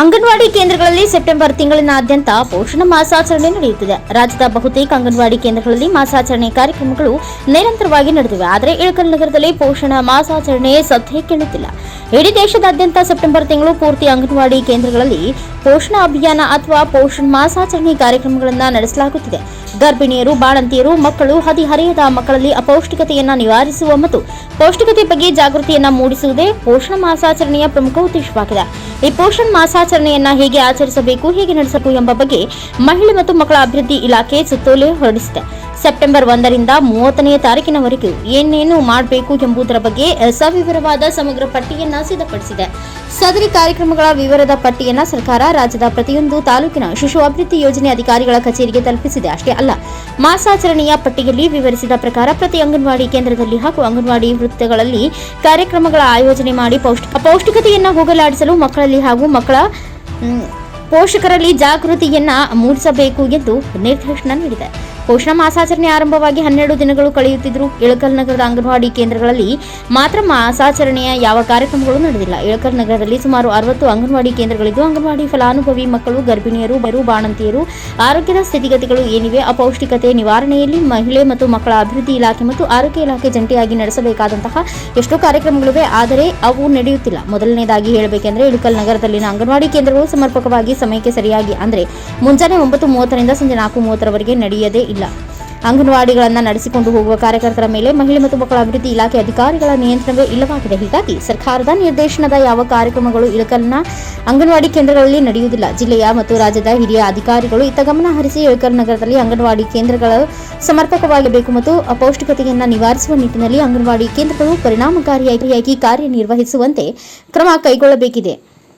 ಅಂಗನವಾಡಿ ಕೇಂದ್ರಗಳಲ್ಲಿ ಸೆಪ್ಟೆಂಬರ್ ತಿಂಗಳಿನಾದ್ಯಂತ ಪೋಷಣ ಮಾಸಾಚರಣೆ ನಡೆಯುತ್ತಿದೆ. ರಾಜ್ಯದ ಬಹುತೇಕ ಅಂಗನವಾಡಿ ಕೇಂದ್ರಗಳಲ್ಲಿ ಮಾಸಾಚರಣೆ ಕಾರ್ಯಕ್ರಮಗಳು ನಿರಂತರವಾಗಿ ನಡೆದಿವೆ. ಆದರೆ ಇಳಕಲ್ ನಗರದಲ್ಲಿ ಪೋಷಣ ಮಾಸಾಚರಣೆ ಸದ್ಯ ಕೇಳುತ್ತಿಲ್ಲ. ಇಡೀ ದೇಶದಾದ್ಯಂತ ಸೆಪ್ಟೆಂಬರ್ ತಿಂಗಳು ಪೂರ್ತಿ ಅಂಗನವಾಡಿ ಕೇಂದ್ರಗಳಲ್ಲಿ ಪೋಷಣ ಅಭಿಯಾನ ಅಥವಾ ಪೋಷಣ ಮಾಸಾಚರಣೆ ಕಾರ್ಯಕ್ರಮಗಳನ್ನು ನಡೆಸಲಾಗುತ್ತಿದೆ. ಗರ್ಭಿಣಿಯರು, ಬಾಣಂತಿಯರು, ಮಕ್ಕಳು, ಹದಿಹರೆಯದ ಮಕ್ಕಳಲ್ಲಿ ಅಪೌಷ್ಟಿಕತೆಯನ್ನು ನಿವಾರಿಸುವ ಮತ್ತು ಪೌಷ್ಟಿಕತೆ ಬಗ್ಗೆ ಜಾಗೃತಿಯನ್ನು ಮೂಡಿಸುವುದೇ ಪೋಷಣ ಮಾಸಾಚರಣೆಯ ಪ್ರಮುಖ ಉದ್ದೇಶವಾಗಿದೆ. ಈ ಪೋಷಣ ಮಾಸಾಚರಣೆಯನ್ನು ಹೇಗೆ ಆಚರಿಸಬೇಕು, ಹೇಗೆ ನಡೆಸಬೇಕು ಎಂಬ ಬಗ್ಗೆ ಮಹಿಳೆ ಮತ್ತು ಮಕ್ಕಳ ಅಭಿವೃದ್ಧಿ ಇಲಾಖೆ ಸುತ್ತೋಲೆ ಹೊರಡಿಸಿದೆ. ಸೆಪ್ಟೆಂಬರ್ ಒಂದರಿಂದ ಮೂವತ್ತನೆಯ ತಾರೀಕಿನವರೆಗೂ ಏನೇನು ಮಾಡಬೇಕು ಎಂಬುದರ ಬಗ್ಗೆ ಸವಿವರವಾದ ಸಮಗ್ರ ಪಟ್ಟಿಯನ್ನು ಸಿದ್ಧಪಡಿಸಿದೆ. ಸದರಿ ಕಾರ್ಯಕ್ರಮಗಳ ವಿವರದ ಪಟ್ಟಿಯನ್ನು ಸರ್ಕಾರ ರಾಜ್ಯದ ಪ್ರತಿಯೊಂದು ತಾಲೂಕಿನ ಶಿಶು ಅಭಿವೃದ್ಧಿ ಯೋಜನೆ ಅಧಿಕಾರಿಗಳ ಕಚೇರಿಗೆ ತಲುಪಿಸಿದೆ. ಅಷ್ಟೇ ಅಲ್ಲ, ಮಾಸಾಚರಣೆಯ ಪಟ್ಟಿಯಲ್ಲಿ ವಿವರಿಸಿದ ಪ್ರಕಾರ ಪ್ರತಿ ಅಂಗನವಾಡಿ ಕೇಂದ್ರದಲ್ಲಿ ಹಾಗೂ ಅಂಗನವಾಡಿ ವೃತ್ತಗಳಲ್ಲಿ ಕಾರ್ಯಕ್ರಮಗಳ ಆಯೋಜನೆ ಮಾಡಿ ಪೌಷ್ಟಿ ಅಪೌಷ್ಟಿಕತೆಯನ್ನ ಹೋಗಲಾಡಿಸಲು ಮಕ್ಕಳಲ್ಲಿ ಹಾಗೂ ಮಕ್ಕಳ ಪೋಷಕರಲ್ಲಿ ಜಾಗೃತಿಯನ್ನ ಮೂಡಿಸಬೇಕು ಎಂದು ನಿರ್ದೇಶನ ನೀಡಿದೆ. ಪೋಷಣ ಮಾಸಾಚರಣೆ ಆರಂಭವಾಗಿ ಹನ್ನೆರಡು ದಿನಗಳು ಕಳೆಯುತ್ತಿದ್ದರು ಇಳಕಲ್ ನಗರದ ಅಂಗನವಾಡಿ ಕೇಂದ್ರಗಳಲ್ಲಿ ಮಾತ್ರ ಮಾಸಾಚರಣೆಯ ಯಾವ ಕಾರ್ಯಕ್ರಮಗಳು ನಡೆದಿಲ್ಲ. ಇಳಕಲ್ ನಗರದಲ್ಲಿ ಸುಮಾರು ಅರವತ್ತು ಅಂಗನವಾಡಿ ಕೇಂದ್ರಗಳಿದ್ದು, ಅಂಗನವಾಡಿ ಫಲಾನುಭವಿ ಮಕ್ಕಳು, ಗರ್ಭಿಣಿಯರು, ಬರು, ಬಾಣಂತಿಯರು, ಆರೋಗ್ಯದ ಸ್ಥಿತಿಗತಿಗಳು ಏನಿವೆ, ಅಪೌಷ್ಟಿಕತೆ ನಿವಾರಣೆಯಲ್ಲಿ ಮಹಿಳೆ ಮತ್ತು ಮಕ್ಕಳ ಅಭಿವೃದ್ಧಿ ಇಲಾಖೆ ಮತ್ತು ಆರೋಗ್ಯ ಇಲಾಖೆ ಜಂಟಿಯಾಗಿ ನಡೆಸಬೇಕಾದಂತಹ ಎಷ್ಟೋ ಕಾರ್ಯಕ್ರಮಗಳಿವೆ, ಆದರೆ ಅವು ನಡೆಯುತ್ತಿಲ್ಲ. ಮೊದಲನೇದಾಗಿ ಹೇಳಬೇಕೆಂದರೆ, ಇಳಕಲ್ ನಗರದಲ್ಲಿನ ಅಂಗನವಾಡಿ ಕೇಂದ್ರಗಳು ಸಮರ್ಪಕವಾಗಿ ಸಮಯಕ್ಕೆ ಸರಿಯಾಗಿ, ಅಂದರೆ ಮುಂಜಾನೆ ಒಂಬತ್ತು ಮೂವತ್ತರಿಂದ ಸಂಜೆ ನಾಲ್ಕು ಮೂವತ್ತರವರೆಗೆ ನಡೆಯದೇ ಇಲ್ಲ. ಅಂಗನವಾಡಿಗಳನ್ನು ನಡೆಸಿಕೊಂಡು ಹೋಗುವ ಕಾರ್ಯಕರ್ತರ ಮೇಲೆ ಮಹಿಳೆ ಮತ್ತು ಮಕ್ಕಳ ಅಭಿವೃದ್ಧಿ ಇಲಾಖೆ ಅಧಿಕಾರಿಗಳ ನಿಯಂತ್ರಣವೇ ಇಲ್ಲವಾಗಿದೆ. ಹೀಗಾಗಿ ಸರ್ಕಾರದ ನಿರ್ದೇಶನದ ಯಾವ ಕಾರ್ಯಕ್ರಮಗಳು ಇಳಕಲ್ನ ಅಂಗನವಾಡಿ ಕೇಂದ್ರಗಳಲ್ಲಿ ನಡೆಯುವುದಿಲ್ಲ. ಜಿಲ್ಲೆಯ ಮತ್ತು ರಾಜ್ಯದ ಹಿರಿಯ ಅಧಿಕಾರಿಗಳು ಇತ್ತ ಗಮನ ಹರಿಸಿ ಇಳಕಲ್ ನಗರದಲ್ಲಿ ಅಂಗನವಾಡಿ ಕೇಂದ್ರಗಳು ಸಮರ್ಪಕವಾಗಬೇಕು ಮತ್ತು ಅಪೌಷ್ಟಿಕತೆಯನ್ನು ನಿವಾರಿಸುವ ನಿಟ್ಟಿನಲ್ಲಿ ಅಂಗನವಾಡಿ ಕೇಂದ್ರಗಳು ಪರಿಣಾಮಕಾರಿಯಾಗಿ ಕಾರ್ಯನಿರ್ವಹಿಸುವಂತೆ ಕ್ರಮ ಕೈಗೊಳ್ಳಬೇಕಿದೆ.